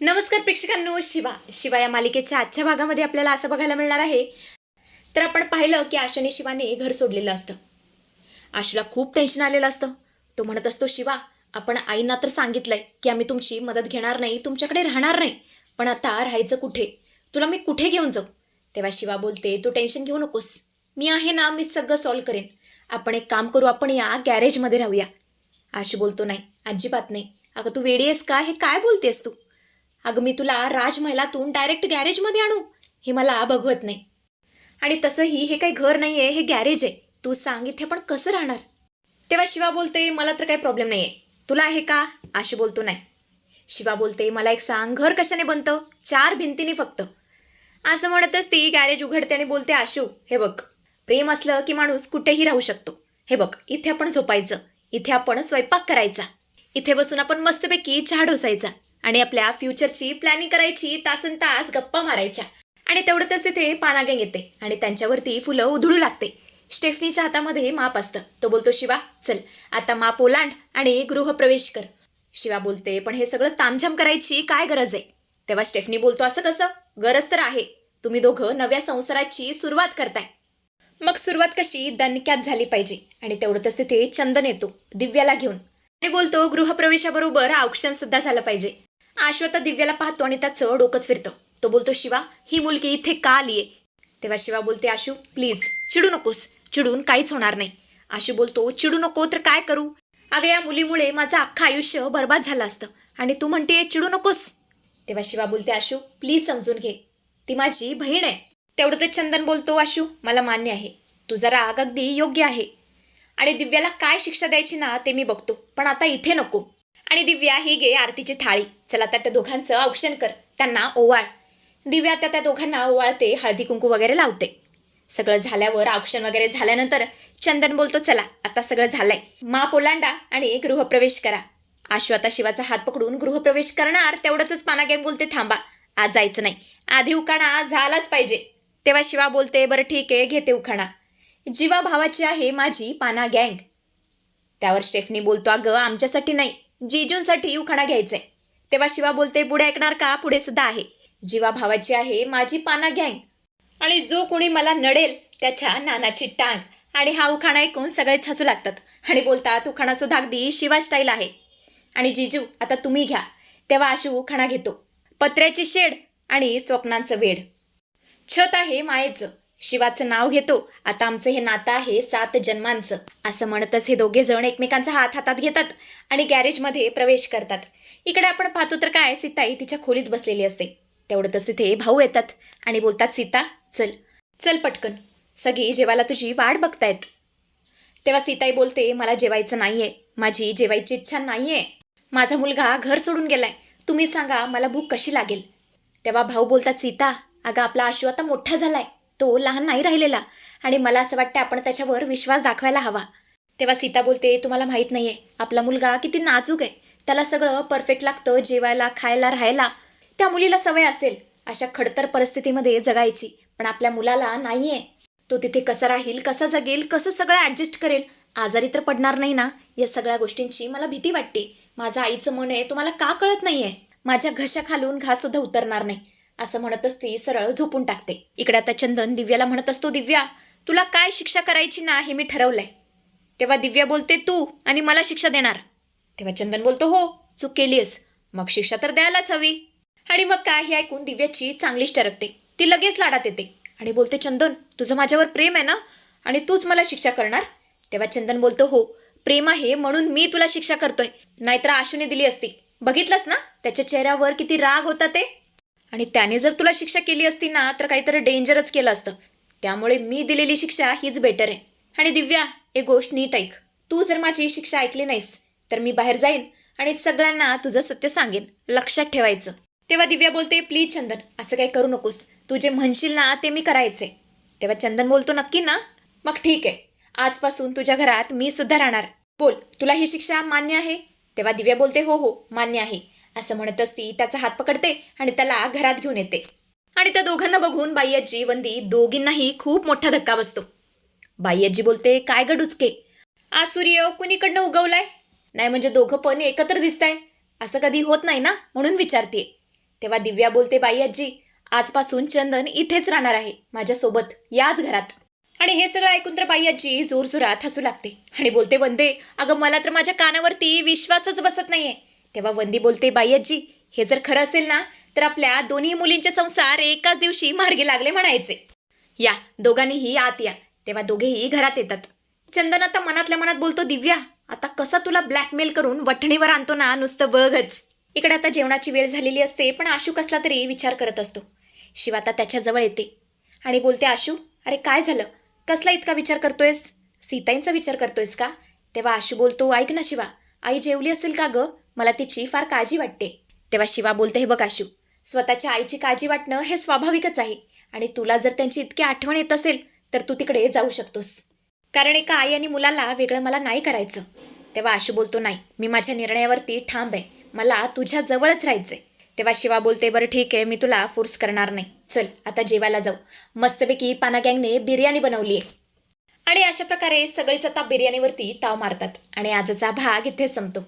नमस्कार प्रेक्षकांनो शिवा शिवा या मालिकेच्या आजच्या भागामध्ये आपल्याला असं बघायला मिळणार आहे. तर आपण पाहिलं की आशाने शिवाने घर सोडलेलं असतं. आशूला खूप टेन्शन आलेलं असतं. तो म्हणत असतो शिवा आपण आईंना तर सांगितलंय की आम्ही तुमची मदत घेणार नाही तुमच्याकडे राहणार नाही. पण आता राहायचं कुठे? तुला मी कुठे घेऊन जाऊ? तेव्हा शिवा बोलते तू टेन्शन घेऊ नकोस. मी आहे ना मी सगळं सॉल्व करेन. आपण एक काम करू आपण या गॅरेजमध्ये राहूया. आशू बोलतो नाही अजिबात नाही. अगं तू वेडी आहेस का? हे काय बोलतेस तू? अगं मी तुला राजमहलातून डायरेक्ट गॅरेजमध्ये आणू. हे मला बघवत नाही. आणि तसंही हे काही घर नाही आहे हे गॅरेज आहे. तू सांग इथे पण कसं राहणार? तेव्हा शिवा बोलते मला तर काही प्रॉब्लेम नाही आहे तुला आहे का? आशी बोलतो नाही. शिवा बोलते मला एक सांग घर कशाने बनतं? चार भिंतीने फक्त. असं म्हणतच ती गॅरेज उघडते आणि बोलते आशू हे बघ. प्रेम असलं की माणूस कुठेही राहू शकतो. हे बघ इथे आपण झोपायचं. इथे आपण स्वयंपाक करायचा. इथे बसून आपण मस्तपैकी चहा ढोसायचा आणि आपल्या फ्युचरची प्लॅनिंग करायची तासन तास गप्पा मारायच्या. आणि तेवढंच तिथे पानागेंग येते आणि त्यांच्यावरती फुलं उधळू लागते. स्टेफनीच्या हातामध्ये माप असतं. तो बोलतो शिवा चल आता माप ओलांड आणि गृहप्रवेश कर. शिवा बोलते पण हे सगळं तामझाम करायची काय गरज आहे? तेव्हा स्टेफनी बोलतो असं कसं? गरज तर आहे. तुम्ही दोघं नव्या संसाराची सुरुवात करताय. मग सुरुवात कशी? दणक्यात झाली पाहिजे. आणि तेवढंच तिथे चंदन येतो दिव्याला घेऊन. आणि बोलतो गृहप्रवेशाबरोबर औक्षण सुद्धा झालं पाहिजे. आश्वता दिव्याला पाहतो आणि त्याचं डोकंच फिरतो. तो बोलतो शिवा ही मुलगी इथे का आलीये? तेव्हा शिवा बोलते आशू प्लीज चिडू नकोस. चिडून काहीच होणार नाही. आशू बोलतो चिडू नको तर काय करू? अगं या मुलीमुळे माझं अख्खं आयुष्य बर्बाद झालं असतं आणि तू म्हणते चिडू नकोस. तेव्हा शिवा बोलते आशू प्लीज समजून घे. ती माझी बहीण आहे. तेवढं ते चंदन बोलतो आशू मला मान्य आहे. तुझा राग अगदी योग्य आहे. आणि दिव्याला काय शिक्षा द्यायची ना ते मी बघतो. पण आता इथे नको. आणि दिव्या ही घे आरतीची थाळी. चला तर त्या दोघांचं औक्षण कर. त्यांना ओवाळ. दिव्या त्या त्या दोघांना ओवाळते हळदी कुंकू वगैरे लावते. सगळं झाल्यावर औक्षण वगैरे झाल्यानंतर चंदन बोलतो चला आता सगळं झालंय. मा पोलांडा आणि गृहप्रवेश करा. आशू आता शिवाचा हात पकडून गृहप्रवेश करणार तेवढंच पानागेम बोलते थांबा आज जायचं नाही. आधी उखाणा झालाच पाहिजे. तेव्हा शिवा बोलते बरं ठीक आहे घेते उखाणा. जीवा भावाची आहे माझी पाना गँग. त्यावर स्टेफनी बोलतो अगं आमच्यासाठी नाही. जीजूंसाठी उखाणा घ्यायचंय. तेव्हा शिवा बोलते पुढे ऐकणार का? पुढे सुद्धा आहे. जीवा भावाची आहे माझी पाना गँग आणि जो कोणी मला नडेल त्याच्या नानाची टांग. आणि हा उखाणा ऐकून सगळेच हसू लागतात. आणि बोलतात उखाणा सुद्धा अगदी शिवा स्टाईल आहे. आणि जिजू आता तुम्ही घ्या. तेव्हा आशू उखाणा घेतो. पत्र्याची शेड आणि स्वप्नांचं वेड. छत आहे मायेचं. शिवाचं नाव घेतो. आता आमचं हे नातं आहे सात जन्मांचं. असं म्हणतच हे दोघे जण एकमेकांचा हात हातात घेतात आणि गॅरेजमध्ये प्रवेश करतात. इकडे आपण पाहतो तर काय सीताई तिच्या खोलीत बसलेली असते. तेवढंतच तिथे भाऊ येतात आणि बोलतात सीता चल. चल पटकन. सगळी जेवायला तुझी वाट बघतायत. तेव्हा सीताई बोलते मला जेवायचं नाही आहे माझी जेवायची इच्छा नाही आहे माझा मुलगा घर सोडून गेलाय. तुम्ही सांगा मला भूक कशी लागेल? तेव्हा भाऊ बोलतात सीता अगं आपला आशू आता मोठा झालाय. तो लहान नाही राहिलेला. आणि मला असं वाटतं आपण त्याच्यावर विश्वास दाखवायला हवा. तेव्हा सीता बोलते तुम्हाला माहीत नाही आहे आपला मुलगा किती नाजूक आहे. त्याला सगळं परफेक्ट लागतं जेवायला खायला राहायला. त्या मुलीला सवय असेल. अशा खडतर परिस्थितीमध्ये जगायची. पण आपल्या मुलाला नाही आहे तो तिथे कसा राहील कसा जगेल कसं सगळं ॲडजस्ट करेल आजारी तर पडणार नाही ना? या सगळ्या गोष्टींची मला भीती वाटते. माझं आईचं मन आहे तुम्हाला का कळत नाही आहे माझ्या घशाखालून घास सुद्धा उतरणार नाही. असं म्हणतच ती सरळ झोपून टाकते. इकडे आता चंदन दिव्याला म्हणत असतो दिव्या तुला काय शिक्षा करायची ना हे मी ठरवलंय. तेव्हा दिव्या बोलते तू आणि मला शिक्षा देणार. तेव्हा चंदन बोलतो हो चूक केलीस मग शिक्षा तर द्यायलाच हवी. आणि मग काय हे ऐकून दिव्याची चांगलीच टरकते. ती लगेच लाडात येते आणि बोलते चंदन तुझं माझ्यावर प्रेम आहे ना? आणि तूच मला शिक्षा करणार? तेव्हा चंदन बोलतो हो प्रेम आहे म्हणून मी तुला शिक्षा करतोय. नाहीतर आशूने दिली असती. बघितलंस ना? त्याच्या चेहऱ्यावर किती राग होता ते? आणि त्याने जर तुला शिक्षा केली असती ना तर काहीतरी डेंजरच केलं असतं. त्यामुळे मी दिलेली शिक्षा हीच बेटर आहे. आणि दिव्या एक गोष्ट नीट ऐक. तू जर माझी शिक्षा ऐकली नाहीस तर मी बाहेर जाईन आणि सगळ्यांना तुझं सत्य सांगेन. लक्षात ठेवायचं. तेव्हा दिव्या बोलते प्लीज चंदन असं काही करू नकोस. तू जे म्हणशील ना ते मी करायचे. तेव्हा चंदन बोलतो नक्की ना. मग ठीक आहे. आजपासून तुझ्या घरात मी सुद्धा राहणार. बोल तुला ही शिक्षा मान्य आहे? तेव्हा दिव्या बोलते हो हो मान्य आहे. असं म्हणतच ती त्याचा हात पकडते आणि त्याला घरात घेऊन येते. आणि त्या दोघांना बघून बाईयाजी वंदी दोघींनाही खूप मोठा धक्का बसतो. बाईयाजी बोलते काय ग डुचके? आज सूर्य कुणीकडनं उगवलाय? नाही म्हणजे दोघं पण एकत्र दिसताय. असं कधी होत नाही ना? म्हणून विचारते तेव्हा दिव्या बोलते बाई आजी आजपासून चंदन इथेच राहणार आहे माझ्यासोबत. याच घरात. आणि हे सगळं ऐकून तर बाई आजी जोरजोरात हसू लागते. आणि बोलते वंदे अगं मला तर माझ्या कानावरती विश्वासच बसत नाहीये. तेव्हा वंदी बोलते बाई हे जर खरं असेल ना तर आपल्या दोन्ही मुलींचे संसार एकाच दिवशी मार्गी लागले म्हणायचे. या दोघांनीही आत या. तेव्हा दोघेही घरात येतात. चंदन आता मनातल्या मनात बोलतो दिव्या आता कसा तुला ब्लॅकमेल करून वठणीवर आणतो ना नुसतं बघच. इकडे आता जेवणाची वेळ झालेली असते पण आशू कसला तरी विचार करत असतो. शिव आता त्याच्याजवळ येते. आणि बोलते आशू अरे काय झालं? कसला इतका विचार करतोयस? सीताईंचा विचार करतोयस का? तेव्हा आशू बोलतो ऐक ना शिवा आई जेवली असेल का ग? मला तिची फार काळजी वाटते. तेव्हा शिवा बोलते हे बघ आशू स्वतःच्या आईची काळजी वाटणं हे स्वाभाविकच आहे आणि तुला जर त्यांची इतकी आठवण येत असेल तर तू तिकडे जाऊ शकतोस. कारण एका आई आणि मुलाला वेगळं मला नाही करायचं. तेव्हा आशू बोलतो नाही मी माझ्या निर्णयावरती ठांब आहे. मला तुझ्या जवळच राहायचंय. तेव्हा शिवा बोलते बरं ठीक आहे मी तुला फोर्स करणार नाही. चल आता जेवायला जाऊ. मस्तपैकी पाना गँगने बिर्याणी बनवली आहे. आणि अशा प्रकारे सगळीच आता बिर्याणीवरती ताव मारतात आणि आजचा भाग इथे संपतो.